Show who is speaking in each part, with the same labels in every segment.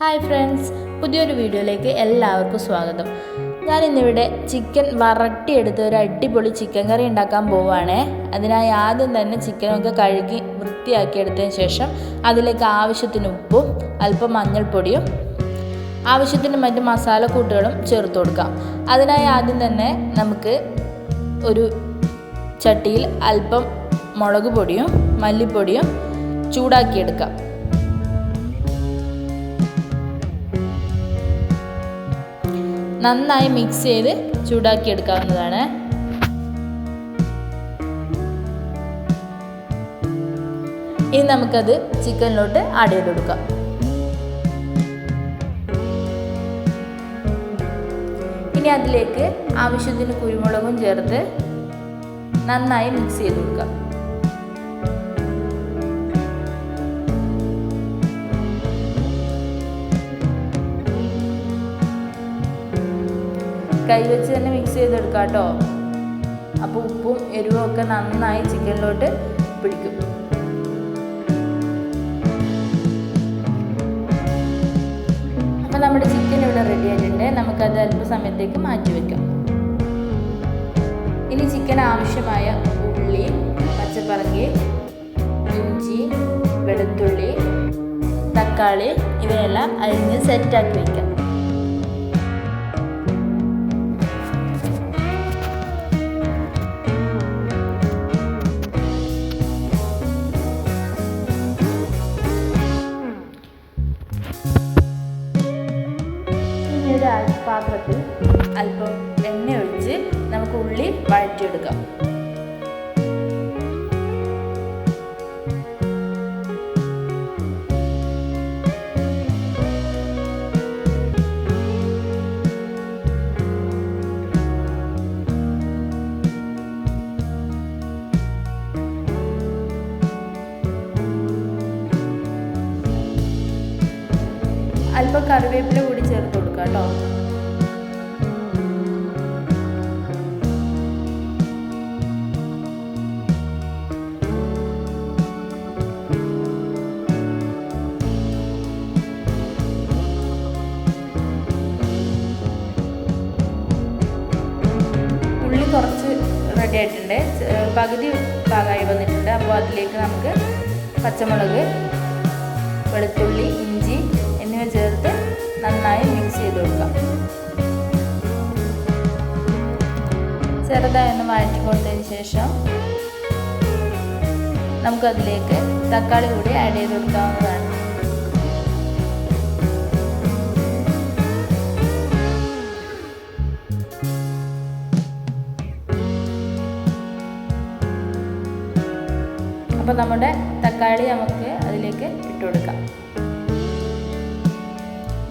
Speaker 1: Hi friends പുതിയൊരു വീഡിയോയിലേക്ക് എല്ലാവർക്കും സ്വാഗതം. ഞാൻ ഇന്നിവിടെ ചിക്കൻ വറട്ടിയെടുത്ത് ഒരു അടിപൊളി ചിക്കൻ കറി ഉണ്ടാക്കാൻ പോവുകയാണേ അതിനായി ആദ്യം തന്നെ ചിക്കനൊക്കെ കഴുകി വൃത്തിയാക്കി എടുത്തതിന് ശേഷം അതിലേക്ക് ആവശ്യത്തിന് ഉപ്പും അല്പം മഞ്ഞൾപ്പൊടിയും ആവശ്യത്തിന് മറ്റ് മസാലക്കൂട്ടുകളും ചേർത്ത് കൊടുക്കാം. അതിനായി ആദ്യം തന്നെ നമുക്ക് ഒരു ചട്ടിയിൽ അല്പം മുളക് പൊടിയും മല്ലിപ്പൊടിയും ചൂടാക്കിയെടുക്കാം. നന്നായി മിക്സ് ചെയ്ത് ചൂടാക്കി എടുക്കാവുന്നതാണ്. ഇനി നമുക്കത് ചിക്കനിലോട്ട് ആഡ് ചെയ്ത് കൊടുക്കാം. ഇനി അതിലേക്ക് ആവശ്യത്തിന് കുരുമുളകും ചേർത്ത് നന്നായി മിക്സ് ചെയ്ത് കൊടുക്കാം. കൈവച്ച് തന്നെ മിക്സ് ചെയ്തെടുക്കാം കേട്ടോ. അപ്പോൾ ഉപ്പും എരിവും ഒക്കെ നന്നായി ചിക്കനിലോട്ട് പിടിക്കും. അപ്പോൾ നമ്മുടെ ചിക്കൻ ഇവിടെ റെഡി ആയിട്ടുണ്ട്. നമുക്കത് അല്പസമയത്തേക്ക് മാറ്റി വെക്കാം. ഇനി ചിക്കൻ ആവശ്യമായ ഉള്ളി പച്ചപ്പറങ്ങി ഇഞ്ചി വെളുത്തുള്ളി തക്കാളി ഇവയെല്ലാം അരിഞ്ഞ് സെറ്റാക്കി വയ്ക്കാം പാത്രത്തിൽ അല്പം എണ്ണ ഒഴിച്ച് നമുക്ക് ഉള്ളി വഴറ്റിയെടുക്കാം. അല്പം കറിവേപ്പില കൂടി ചേർത്ത് കൊടുക്കാം കേട്ടോ. റെഡി ആയിട്ടുണ്ട്. പകുതി പാകമായി വന്നിട്ടുണ്ട്. അപ്പോൾ അതിലേക്ക് നമുക്ക് പച്ചമുളക് വെളുത്തുള്ളി ഇഞ്ചി എന്നിവ ചേർത്ത് നന്നായി മിക്സ് ചെയ്ത് കൊടുക്കാം. ചെറുതായി ഒന്ന് വഴറ്റി കൊടുത്തതിന് ശേഷം നമുക്കതിലേക്ക് തക്കാളി കൂടി ആഡ് ചെയ്ത് കൊടുക്കാവുന്നതാണ്. അപ്പോൾ നമ്മുടെ തക്കാളി നമുക്ക് അതിലേക്ക് ഇട്ട് കൊടുക്കാം.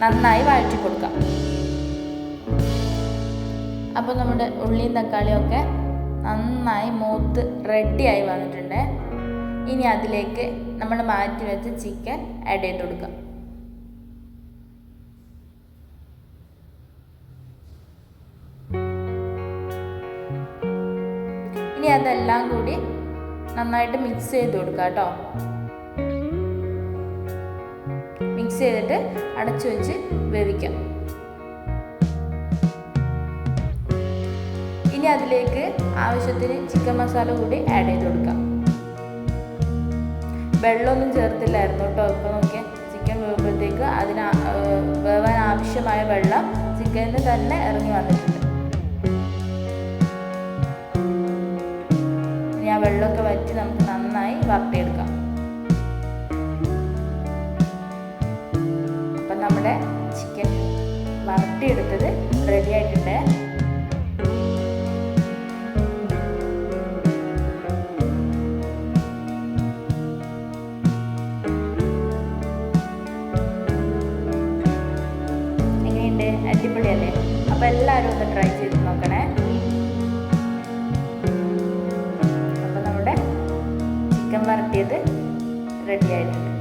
Speaker 1: നന്നായി വഴറ്റി കൊടുക്കാം. അപ്പോൾ നമ്മുടെ ഉള്ളിയും തക്കാളിയും ഒക്കെ നന്നായി മൂത്ത് റെഡിയായി വന്നിട്ടുണ്ട്. ഇനി അതിലേക്ക് നമ്മൾ മാറ്റി വെച്ച ചിക്കൻ ആഡ് ചെയ്ത് കൊടുക്കാം. ഇനി അതെല്ലാം കൂടി നന്നായിട്ട് മിക്സ് ചെയ്ത് കൊടുക്കുക കേട്ടോ. മിക്സ് ചെയ്തിട്ട് അടച്ചു വെച്ച് വേവിക്കാം. ഇനി അതിലേക്ക് ആവശ്യത്തിന് ചിക്കൻ മസാല കൂടി ആഡ് ചെയ്ത് കൊടുക്കാം. വെള്ളമൊന്നും ചേർത്തില്ലായിരുന്നു കേട്ടോ. ഇപ്പോൾ നോക്കിയാൽ ചിക്കൻ വേവുമ്പോഴത്തേക്ക് അതിന് വേവാൻ ആവശ്യമായ വെള്ളം ചിക്കനിൽ തന്നെ ഇറങ്ങി വന്നിട്ടുണ്ട്. വെള്ളമൊക്കെ വറ്റി നമുക്ക് നന്നായി വറുത്തെടുക്കാം. അപ്പം നമ്മുടെ ചിക്കൻ വറുത്തെടുത്തത് റെഡി ആയിട്ടുണ്ട്. അടിപൊളിയല്ലേ? അപ്പോൾ എല്ലാവരും ഒന്ന് ട്രൈ ചെയ്ത് നോക്കണേ. വരട്ടിയത് റെഡി ആയിട്ടുണ്ട്.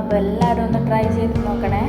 Speaker 1: അപ്പോൾ എല്ലാവരും ഒന്ന് ട്രൈ ചെയ്ത് നോക്കണേ.